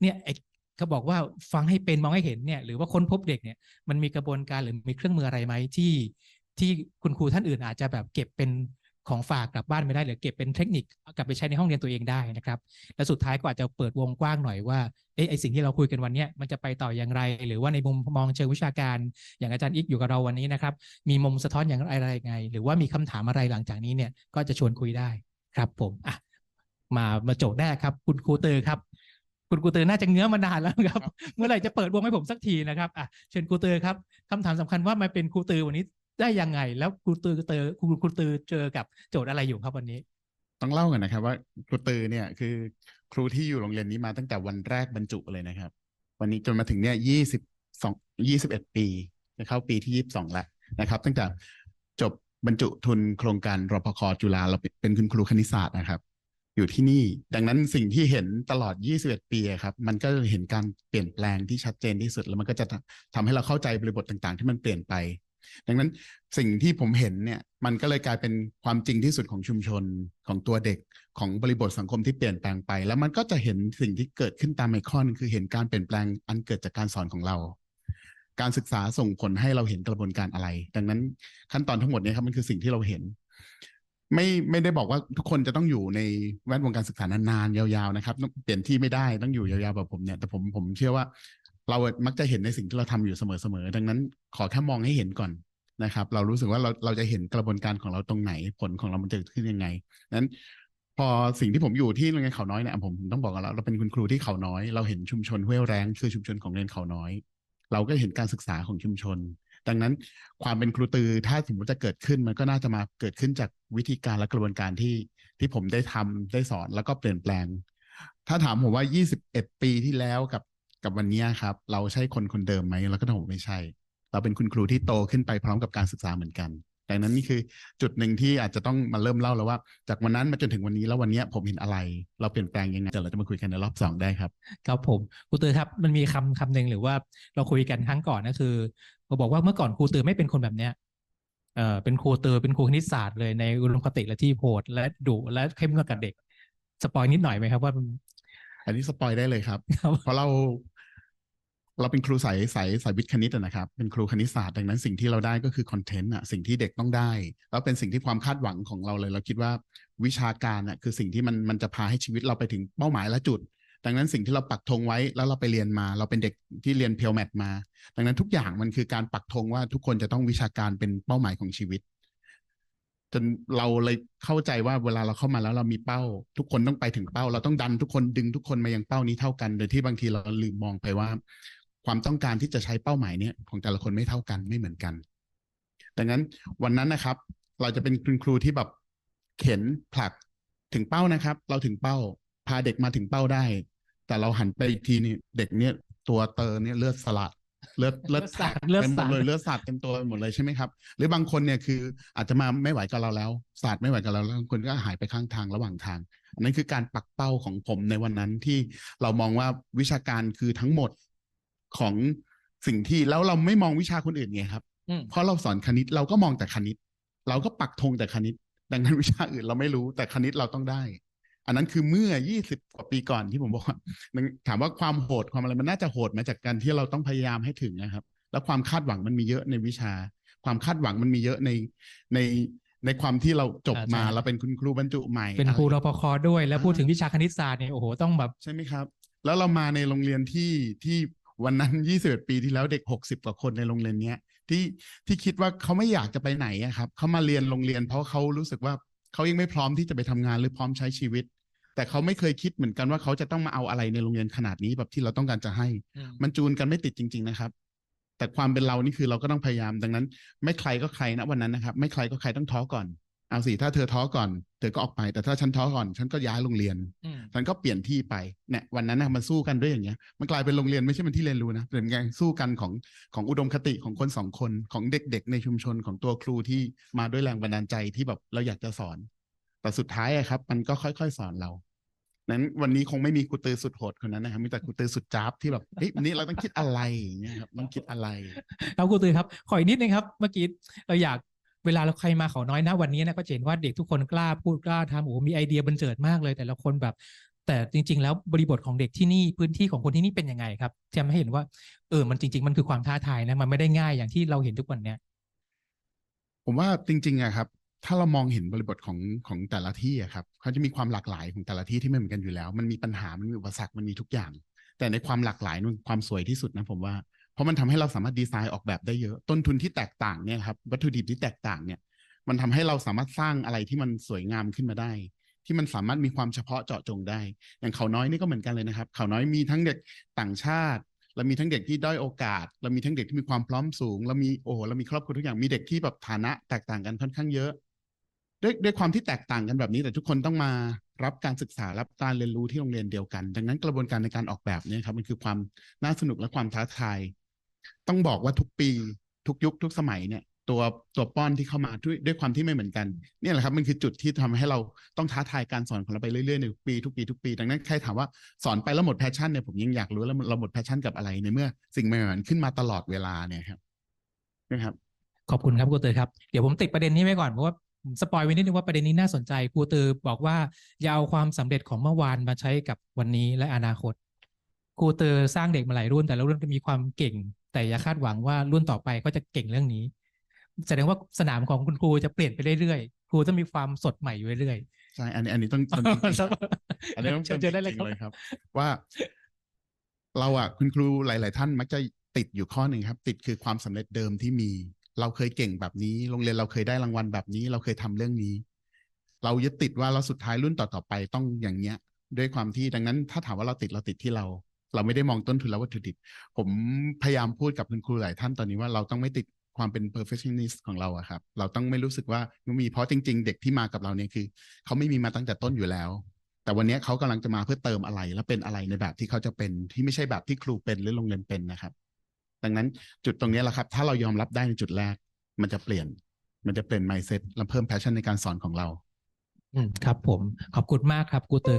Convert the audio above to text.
เนี่ยไอเขาบอกว่าฟังให้เป็นมองให้เห็นเนี่ยหรือว่าค้นพบเด็กเนี่ยมันมีกระบวนการหรือมีเครื่องมืออะไรไหมที่ที่คุณครูท่านอื่นอาจจะแบบเก็บเป็นของฝากกลับบ้านไม่ได้หรือเก็บเป็นเทคนิคกลับไปใช้ในห้องเรียนตัวเองได้นะครับ และสุดท้ายก็อาจจะเปิดวงกว้างหน่อยว่าเอ๊ะไอสิ่งที่เราคุยกันวันนี้มันจะไปต่ออย่างไร หรือว่าในมุมมองเชิงวิชาการ อย่างอาจารย์อีกอยู่กับเราวันนี้นะครับ มีมุมสะท้อนอย่างไรอะไรไง หรือว่ามีคำถามอะไรหลังจากนี้เนี่ยก็จะชวนคุยได้ครับผมอะมามาโจทย์แรกครับ คุณครูเตอร์ครับ คุณครูเตอร์น่าจะเงื้อมานานแล้วครับ เมื่อไหร่จะเปิดวงให้ผมสักทีนะครับอะเชิญครูเตอร์ครับคำถามสำคัญว่ามาเป็นครูเตอร์วันนี้ได้ยังไง แล้วครูเตอร์เตอร์ครูครูเตอร์เจอกับโจทย์อะไรอยู่ครับวันนี้ ต้องเล่ากันนะครับว่าครูตือเนี่ยคือครูที่อยู่โรงเรียนนี้มาตั้งแต่วันแรกบรรจุเลยนะครับ วันนี้จนมาถึงเนี่ยยี่สิบสองยี่สิบเอ็ดปีจะเข้าปีที่ยี่สิบสองแล้วนะครับ ตั้งแต่จบบรรจุทุนโครงการรพคจุฬาเราเป็นคุณครูคณิตศาสตร์นะครับ อยู่ที่นี่ ดังนั้นสิ่งที่เห็นตลอด 21 ปีอะครับ มันก็เห็นการเปลี่ยนแปลงที่ชัดเจนที่สุด แล้วมันก็จะทำให้เราเข้าใจบริบทต่างๆ ที่มันเปลี่ยนไป ดังนั้นสิ่งที่ผมเห็นเนี่ยมันก็เลยกลายเป็นความจริงที่สุดของชุมชนของตัวเด็กของบริบทสังคมที่เปลี่ยนแปลงไป แล้วมันก็จะเห็นสิ่งที่เกิดขึ้นตามไมครอน คือเห็นการเปลี่ยนแปลงอันเกิดจากการสอนของเรา การศึกษาส่งผลให้เราเห็นกระบวนการอะไร ดังนั้นขั้นตอนทั้งหมดนี้ครับมันคือสิ่งที่เราเห็น ไม่ไม่ได้บอกว่าทุกคนจะต้องอยู่ในแวดวงการศึกษานานๆยาวๆนะครับต้องเปลี่ยนที่ไม่ได้ต้องอยู่ยาวๆแบบผมเนี่ยแต่ผมผมเชื่อว่า เรามักจะเห็นในสิ่งที่เราทำอยู่เสมอๆดังนั้นขอแค่มองให้เห็นก่อนนะครับ เรารู้สึกว่าเราเราจะเห็นกระบวนการของเราตรงไหนผลของเรามันจะเกิดขึ้นยังไงนั้นพอสิ่งที่ผมอยู่ที่โรงเรียนเขาน้อยเนี่ยผมต้องบอกกันแล้วเราเป็นคุณครูที่เขาน้อย เราเห็นชุมชนห้วยแรงคือชุมชนของโรงเรียนเขาน้อย เราก็เห็นการศึกษาของชุมชน ดังนั้นความเป็นครูตือถ้าสมมติจะเกิดขึ้นมันก็น่าจะมาเกิดขึ้นจากวิธีการและกระบวนการที่ที่ผมได้ทำได้สอนแล้วก็เปลี่ยนแปลง ถ้าถามผมว่า 21 ปีที่แล้วกับกับวันนี้ครับ เราใช่คนคนเดิมไหมเราก็ต้อบไม่ใช่ เราเป็นคุณครูที่โตขึ้นไปพร้อมกับการศึกษาเหมือนกัน ดังนั้นนี่คือจุดหนึ่งที่อาจจะต้องมาเริ่มเล่าแล้วว่า จากวันนั้นมาจนถึงวันนี้แล้ววันนี้ผมเห็นอะไร เราเปลี่ยนแปลงยังไงเดี๋ยวเราจะมาคุยกันในรอบสองได้ครับครับผมครูเตอร์ครับมันมีคำคำหนึ่งหรือว่าเราคุยกันครั้งก่อนก็คือเราบอกว่าเมื่อก่อนครูเตอร์ไม่เป็นคนแบบเนี้ยเออเป็นครูเตอร์เป็นครูคณิตศาสตร์เลยในอุดมคติและที่โหดและดุและเข้มงวดกับเด็กสปอยนิดหน่อยไหมครับว่าอันนี้สปอยได้เลยครับครับเพราะเรา เราเป็นครูสายสายสายวิทย์คณิตนะครับ เป็นครูคณิตศาสตร์ดังนั้นสิ่งที่เราได้ก็คือคอนเทนต์อะสิ่งที่เด็กต้องได้ แล้วเป็นสิ่งที่ความคาดหวังของเราเลย เราคิดว่าวิชาการอะคือสิ่งที่มันมันจะพาให้ชีวิตเราไปถึงเป้าหมายและจุด ดังนั้นสิ่งที่เราปักธงไว้แล้วเราไปเรียนมา เราเป็นเด็กที่เรียนเพลแมทมา ดังนั้นทุกอย่างมันคือการปักธงว่าทุกคนจะต้องวิชาการเป็นเป้าหมายของชีวิต จนเราเลยเข้าใจว่าเวลาเราเข้ามาแล้วเรามีเป้า ทุกคนต้องไปถึงเป้า เราต้องดันทุกคนดึงทุกคนมายังเป้านี้เท่ากัน โดยที่บางทีเราลืมมองไปว่า ความต้องการที่จะใช้เป้าหมายเนี้ยของแต่ละคนไม่เท่ากันไม่เหมือนกัน ดังนั้นวันนั้นนะครับ เราจะเป็นคุณครูที่แบบเข็นผลักถึงเป้านะครับ เราถึงเป้าพาเด็กมาถึงเป้าได้ แต่เราหันไปอีกทีนี่เด็กเนี่ยตัวเตอร์เนี่ยเลือดสลัดเลือดเลือดสาดเลือดเต็มหมสาดดเลยเลือดสาดเต็มตัวไปหมดเลยใช่ไหมครับ หรือบางคนเนี่ยคืออาจจะมาไม่ไหวกับเราแล้วสาดไม่ไหวกับเราแล้วบางคนก็หายไปข้างทางระหว่างทางอันนั้นคือการปักเป้าของผมในวันนั้นที่เรามองว่าวิชาการคือทั้งหมด ของสิ่งที่แล้วเราไม่มองวิชาคนอื่นไงครับอืมเพราะเราสอนคณิตเราก็มองแต่คณิต เราก็ปักธงแต่คณิต ดังนั้นวิชาอื่นเราไม่รู้แต่คณิตเราต้องได้ อันนั้นคือเมื่อ 20 กว่าปีก่อนที่ผมบอกว่ามันถามว่าความโหดความอะไรมันน่าจะโหดมาจากการที่เราต้องพยายามให้ถึงนะครับ แล้วความคาดหวังมันมีเยอะในวิชา ความคาดหวังมันมีเยอะในในในความที่เราจบอ่าใช่มาเราเป็นคุณครูบรรจุใหม่ เป็นครูอะรไปคด้วย แล้วอ่าพูดถึงวิชาคณิตศาสตร์เนี่ยโอ้โหต้องแบบใช่ไหมครับ แล้วเรามาในโรงเรียนที่ที่ วันนั้น21ปีที่แล้วเด็ก60กว่าคนในโรงเรียนเนี้ยที่ที่คิดว่าเขาไม่อยากจะไปไหนอะครับเขามาเรียนโรงเรียน เพราะเขารู้สึกว่าเขายังไม่พร้อมที่จะไปทำงานหรือพร้อมใช้ชีวิต แต่เขาไม่เคยคิดเหมือนกันว่าเขาจะต้องมาเอาอะไรในโรงเรียนขนาดนี้แบบที่เราต้องการจะให้ มันจูนกันไม่ติดจริง ๆนะครับ แต่ความเป็นเรานี่คือเราก็ต้องพยายามดังนั้น ไม่ใครก็ใครนะวันนั้นนะครับ ไม่ใครก็ใครต้องท้อก่อน เอาสิถ้าเธอท้อก่อน เธอก็ออกไป แต่ถ้าฉันท้อก่อน ฉันก็ย้ายโรงเรียนอืมฉันก็เปลี่ยนที่ไป เนี่ย วันนั้นนะมันสู้กันด้วยอย่างเงี้ย มันกลายเป็นโรงเรียนไม่ใช่เป็นที่เรียนรู้นะเป็นไงสู้กันของของอุดมคติของคนสองคนของเด็กๆ ในชุมชนของตัวครูที่มาด้วยแรงบันดาลใจที่แบบเราอยากจะสอน แต่สุดท้ายอะครับ มันก็ค่อยๆสอนเรานั้นวันนี้คงไม่มีครูตือสุดโหดคนนั้นนะครับมีแต่ครูตือสุดจ้าบที่แบบเฮ้ยวันนี้เราต้องคิดอะไรอย่างเงี้ยครับต้องคิดอะไรครับครูตือครับ ขออีกนิดนึงครับ เมื่อกี้เราอยาก เวลาเราใครมาเขาน้อยนะวันนี้นะก็เห็นว่าเด็กทุกคนกล้าพูดกล้าทำโอ้โหมีไอเดียบันเจิดมากเลย แต่ละคนแบบ แต่จริง ๆ แล้วบริบทของเด็กที่นี่พื้นที่ของคนที่นี่เป็นยังไงครับที่ทำให้เห็นว่าเออมันจริง ๆ มันคือความท้าทายนะมันไม่ได้ง่ายอย่างที่เราเห็นทุกวันเนี้ยผมว่าจริงๆอะครับ ถ้าเรามองเห็นบริบทของของแต่ละที่อะครับเขาจะมีความหลากหลายของแต่ละที่ที่ไม่เหมือนกันอยู่แล้ว มันมีปัญหามันมีอุปสรรคมันมีทุกอย่าง แต่ในความหลากหลายมันความสวยที่สุดนะผมว่า ราะมันทำให้เราสามารถดีไซน์ออกแบบได้เยอะ ต้นทุนที่แตกต่างเนี่ยครับ วัตถุดิบที่แตกต่างเนี่ย มันทำให้เราสามารถสร้างอะไรที่มันสวยงามขึ้นมาได้ ที่มันสามารถมีความเฉพาะเจาะจงได้ อย่างเขาน้อยนี่ก็เหมือนกันเลยนะครับ เขาน้อยมีทั้งเด็กต่างชาติเรามีทั้งเด็กที่ด้อยโอกาส เรามีทั้งเด็กที่มีความพร้อมสูง เรามีโอ้โหเรามีครอบครัวทุกอย่างมีเด็กที่แบบฐานะแตกต่างกันค่อนข้างเยอะ ด้วยด้วยความที่แตกต่างกันแบบนี้แต่ทุกคนต้องมารับการศึกษารับการเรียนรู้ที่โรงเรียนเดียวกัน ดังนั้นกระบวนการในการออกแบบเนี่ยครับมันคือความน่าสนุกและความท้าทาย ต้องบอกว่าทุกปี ทุกยุคทุกสมัยเนี่ย ตัวตัวป้อนที่เข้ามาด้วยด้วยความที่ไม่เหมือนกันเนี่ยแหละครับมันคือจุดที่ทำให้เราต้องท้าทายการสอนของเราไปเรื่อยๆในทุกปีทุกปีทุกปีดังนั้นใครถามว่าสอนไปแล้วหมดแพชชั่นเนี่ยผมยังอยากรู้แล้วเราหมดแพชชั่นกับอะไรในเมื่อ สิ่งใหม่ๆขึ้นมาตลอดเวลาเนี่ยครับนะครับขอบคุณครับครูเตอร์ครับ เดี๋ยวผมติดประเด็นนี้ไว้ก่อนเพราะว่าสปอยไว้นิดนึงว่าประเด็นนี้น่าสนใจครูเตอร์บอกว่าอย่าเอาความสำเร็จของเมื่อวานมาใช้กับวันนี้และอนาคตครูเตอร์สร้างเด็กมาหลายรุ่นแต่ละรุ่นก็มีความเก่ง แต่อย่าคาดหวังว่ารุ่นต่อไปก็จะเก่งเรื่องนี้ แสดงว่าสนามของคุณครูจะเปลี่ยนไปเรื่อยๆครูจะมีความสดใหม่อยู่เรื่อยใช่อันนี้อันนี้ต้องต้องจริงๆครับๆอันนี้ต้องเชิญเชิญได้เลยครับจงๆครับ ว่า เราอะคุณครูหลาย ๆ ท่านมักจะติดอยู่ข้อหนึ่งครับ ติดคือความสำเร็จเดิมที่มี เราเคยเก่งแบบนี้ โรงเรียนเราเคยได้รางวัลแบบนี้ เราเคยทำเรื่องนี้ เรายึดติดว่าเราสุดท้ายรุ่นต่อๆไปต้องอย่างเงี้ย ด้วยความที่ดังนั้น ถ้าถามว่าเราติดเราติดที่เรา เราไม่ได้มองต้นทุนและวัตถุดิบ ผมพยายามพูดกับคุณครูหลายท่านตอนนี้ว่าเราต้องไม่ติดความเป็น perfectionist ของเราอะครับ เราต้องไม่รู้สึกว่ามันมีเพราะจริง ๆ เด็กที่มากับเราเนี่ยคือเขาไม่มีมาตั้งแต่ต้นอยู่แล้ว แต่วันนี้เขากำลังจะมาเพื่อเติมอะไร และเป็นอะไรในแบบที่เขาจะเป็นที่ไม่ใช่แบบที่ครูเป็นหรือโรงเรียนเป็นนะครับ ดังนั้นจุดตรงนี้แหละครับ ถ้าเรายอมรับได้ในจุดแรก มันจะเปลี่ยน มันจะเปลี่ยน mindset และเพิ่ม passion ในการสอนของเรา อืมครับ ผมขอบคุณมากครับครูเตอร์